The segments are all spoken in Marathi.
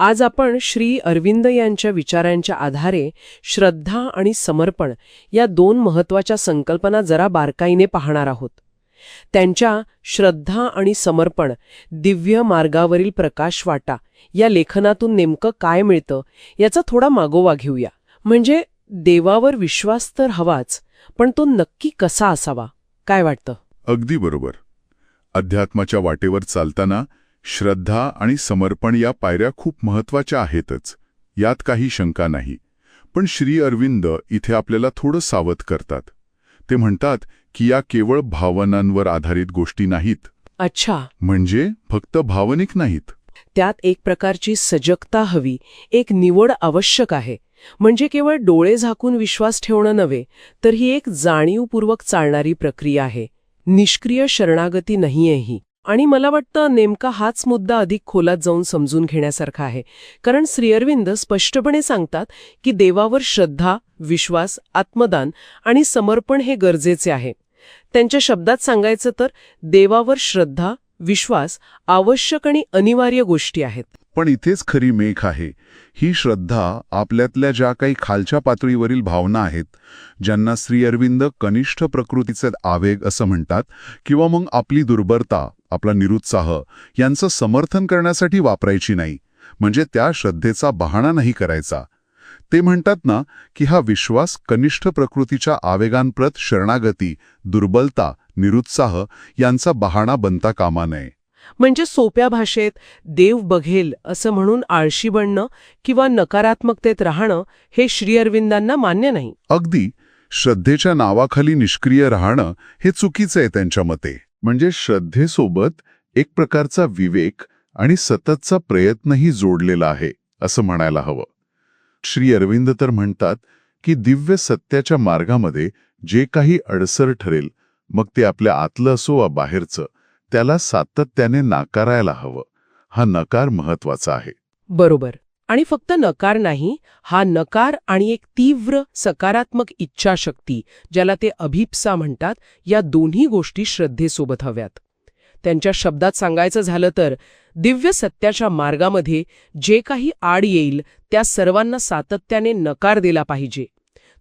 आज आपण श्री अरविंद यांच्या विचारांच्या आधारे श्रद्धा आणि समर्पण या दोन महत्त्वाच्या संकल्पना जरा बारकाईने पाहणार आहोत. त्यांच्या श्रद्धा आणि समर्पण दिव्य मार्गावरील प्रकाश वाटा या लेखनातून नेमकं काय मिळतं याचा थोडा मागोवा घेऊया. म्हणजे देवावर विश्वास तर हवाच पण तो नक्की कसा असावा? काय वाटतं? अगदी बरोबर. अध्यात्माच्या वाटेवर चालताना श्रद्धा आणि समर्पण या पायऱ्या खूप महत्त्वाच्या आहेतच. यात काही शंका नाही. पण श्री अरविंद इथे आपल्याला थोडं सावध करतात. ते म्हणतात की या केवळ भावनांवर आधारित गोष्टी नाहीत. अच्छा. म्हणजे फक्त भावनिक नाहीत. त्यात एक प्रकारची सजगता हवी एक निवड आवश्यक आहे. म्हणजे केवळ डोळे झाकून विश्वास ठेवणं नव्हे तर ही एक जाणीवपूर्वक चालणारी प्रक्रिया आहे. निष्क्रिय शरणागती नाहीये ही. आणि मला वाटतं नेमका हाच मुद्दा अधिक खोलात जाऊन समजून घेण्यासारखा आहे. कारण श्रीअरविंद स्पष्टपणे सांगतात की देवावर श्रद्धा विश्वास आत्मदान आणि समर्पण हे गरजेचे आहे. त्यांच्या शब्दात सांगायचं तर देवावर श्रद्धा विश्वास आवश्यक आणि अनिवार्य गोष्टी आहेत. पण इथेच खरी मेख आहे. ही श्रद्धा आपल्यातल्या ज्या काही खालच्या पातळीवरील भावना आहेत ज्यांना श्री अरविंद कनिष्ठ प्रकृतीचे आवेग असं म्हणतात किंवा मग आपली दुर्बलता आपला निरुत्साह यांचं समर्थन करण्यासाठी वापरायची नाही म्हणजे त्या श्रद्धेचा बहाणा नाही करायचा. ते म्हणतात ना की हा विश्वास कनिष्ठ प्रकृतीच्या आवेगांप्रत शरणागती दुर्बलता निरुत्साह यांचा बहाणा बनता कामा नये. म्हणजे सोप्या भाषेत देव बघेल असं म्हणून आळशी बनणं किंवा नकारात्मकतेत राहणं हे श्रीअरविंदांना मान्य नाही. अगदी श्रद्धेच्या नावाखाली निष्क्रिय राहणं हे चुकीचं आहे त्यांच्या मते. म्हणजे श्रद्धेसोबत एक प्रकारचा विवेक आणि सततचा प्रयत्नही जोडलेला आहे असं म्हणायला हवं. श्री अरविंद तर म्हणतात की दिव्य सत्याच्या मार्गामध्ये जे काही अडसर ठरेल मग ते आपल्या आतलं असो वा बाहेरचं त्याला सातत्याने नाकारायला हवं. हा नकार महत्त्वाचा आहे. बरोबर. आणि फक्त नकार नाही हा नकार आणि एक तीव्र सकारात्मक इच्छाशक्ती ज्याला ते अभिप्सा म्हणतात या दोन्ही गोष्टी श्रद्धेसोबत हव्यात. त्यांच्या शब्दात सांगायचं झालं तर दिव्य सत्याच्या मार्गामध्ये जे काही आड येईल त्या सर्वांना सातत्याने नकार दिला पाहिजे.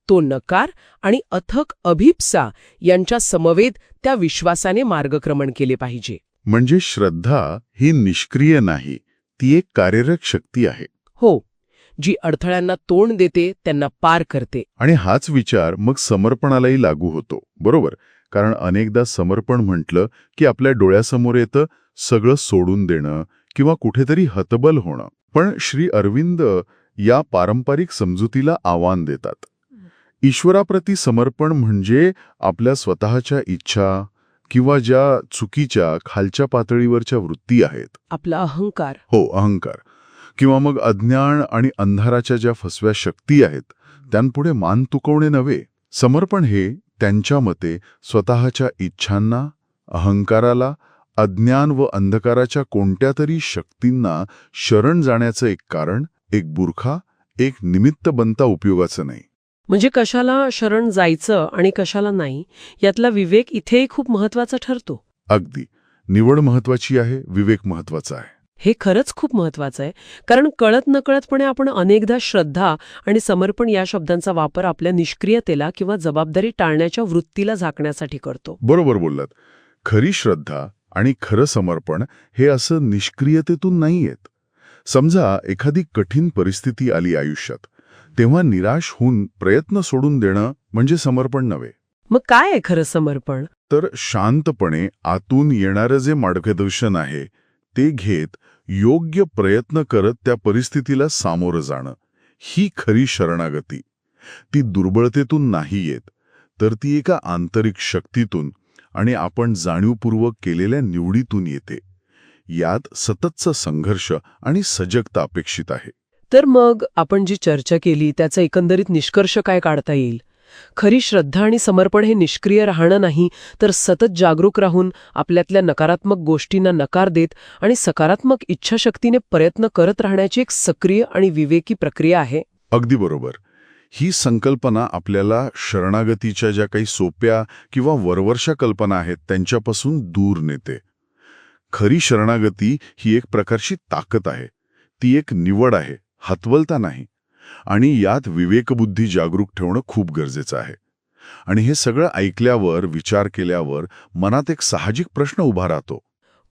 तो नकार आणि अथक अभिप्सा यांच्या समवेत त्या विश्वासाने मार्गक्रमण केले पाहिजे. म्हणजे श्रद्धा ही निष्क्रिय नाही ती एक कार्यरत शक्ती आहे. हो जी अडथळ्यांना तोंड देते त्यांना पार करते. आणि हाच विचार मग समर्पणालाही लागू होतो बरोबर? कारण अनेकदा समर्पण म्हटलं की आपल्या डोळ्यासमोर येतं सगळं सोडून देणं किंवा कुठेतरी हतबल होणं. पण श्री अरविंद या पारंपरिक समजुतीला आव्हान देतात. ईश्वराप्रती समर्पण म्हणजे आपल्या स्वतःच्या इच्छा किंवा ज्या चुकीच्या खालच्या पातळीवरच्या वृत्ती आहेत. आपला अहंकार. हो अहंकार. किंवा मग अज्ञान आणि अंधाराच्या ज्या फसव्या शक्ती आहेत त्यांपुढे मान तुकवणे नव्हे. समर्पण हे त्यांच्या मते स्वतःच्या इच्छांना अहंकाराला अज्ञान व अंधकाराच्या कोणत्या तरी शक्तींना शरण जाण्याचं एक कारण एक बुरखा एक निमित्त बनता उपयोगाचं नाही. म्हणजे कशाला शरण जायचं आणि कशाला नाही यातला विवेक इथेही खूप महत्त्वाचा ठरतो. अगदी. निवड महत्वाची आहे विवेक महत्त्वाचा आहे. हे खरंच खूप महत्वाचं आहे कारण कळत नकळतपणे आपण अनेकदा श्रद्धा आणि समर्पण या शब्दांचा वापर आपल्या निष्क्रियतेला किंवा जबाबदारी टाळण्याच्या वृत्तीला झाकण्यासाठी करतो. बरोबर बोललात. खरी श्रद्धा आणि खरं समर्पण हे असं निष्क्रियतेतून नाही येत समजा एखादी कठीण परिस्थिती आली आयुष्यात. तेव्हा निराश होऊन प्रयत्न सोडून देणं म्हणजे समर्पण नव्हे. मग काय आहे खरं समर्पण? तर शांतपणे आतून येणारं जे मार्गदर्शन आहे ते घेत योग्य प्रयत्न करत त्या परिस्थितीला सामोरं जाणं. ही खरी शरणागती. ती दुर्बळतेतून नाही येत तर ती एका आंतरिक शक्तीतून आणि आपण जाणीवपूर्वक केलेल्या निवडीतून येते. यात सततचा संघर्ष आणि सजगता अपेक्षित आहे. तर मग आपण जी चर्चा केली त्याचा एकंदरीत निष्कर्ष काय काढता येईल? खरी श्रद्धा आणि समर्पण हे निष्क्रिय राहणं नाही तर सतत जागरूक राहून आपल्यातल्या नकारात्मक गोष्टींना नकार देत आणि सकारात्मक इच्छाशक्तीने प्रयत्न करत राहण्याची एक सक्रिय आणि विवेकी प्रक्रिया आहे. अगदी बरोबर. ही संकल्पना आपल्याला शरणागतीच्या ज्या काही सोप्या किंवा वरवर्षा कल्पना आहेत त्यांच्यापासून दूर नेते. खरी शरणागती ही एक प्रकारची ताकद आहे. ती एक निवड आहे. हतवलता नाही आणि यात विवेकबुद्धी जागरूक ठेवणं खूप गरजेचं आहे. आणि हे सगळं ऐकल्यावर विचार केल्यावर मनात एक साहजिक प्रश्न उभा राहतो.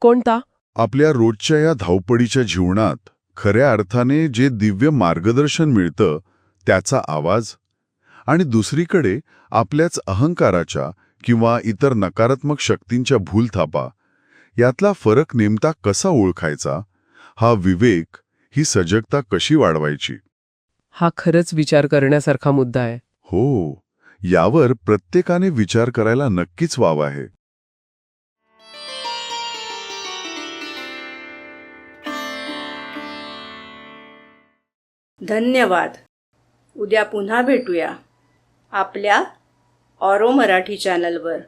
कोणता? आपल्या रोजच्या या धावपडीच्या जीवनात खऱ्या अर्थाने जे दिव्य मार्गदर्शन मिळतं त्याचा आवाज आणि दुसरीकडे आपल्याच अहंकाराच्या किंवा इतर नकारात्मक शक्तींच्या भूलथापा यातला फरक नेमता कसा ओळखायचा हा विवेक ही सजगता कशी वाढवायची? हा खरंच विचार करण्यासारखा मुद्दा आहे. हो यावर प्रत्येकाने विचार करायला नक्कीच वाव आहे. धन्यवाद. उद्या पुन्हा भेटूया आपल्या ऑरो मराठी चॅनलवर.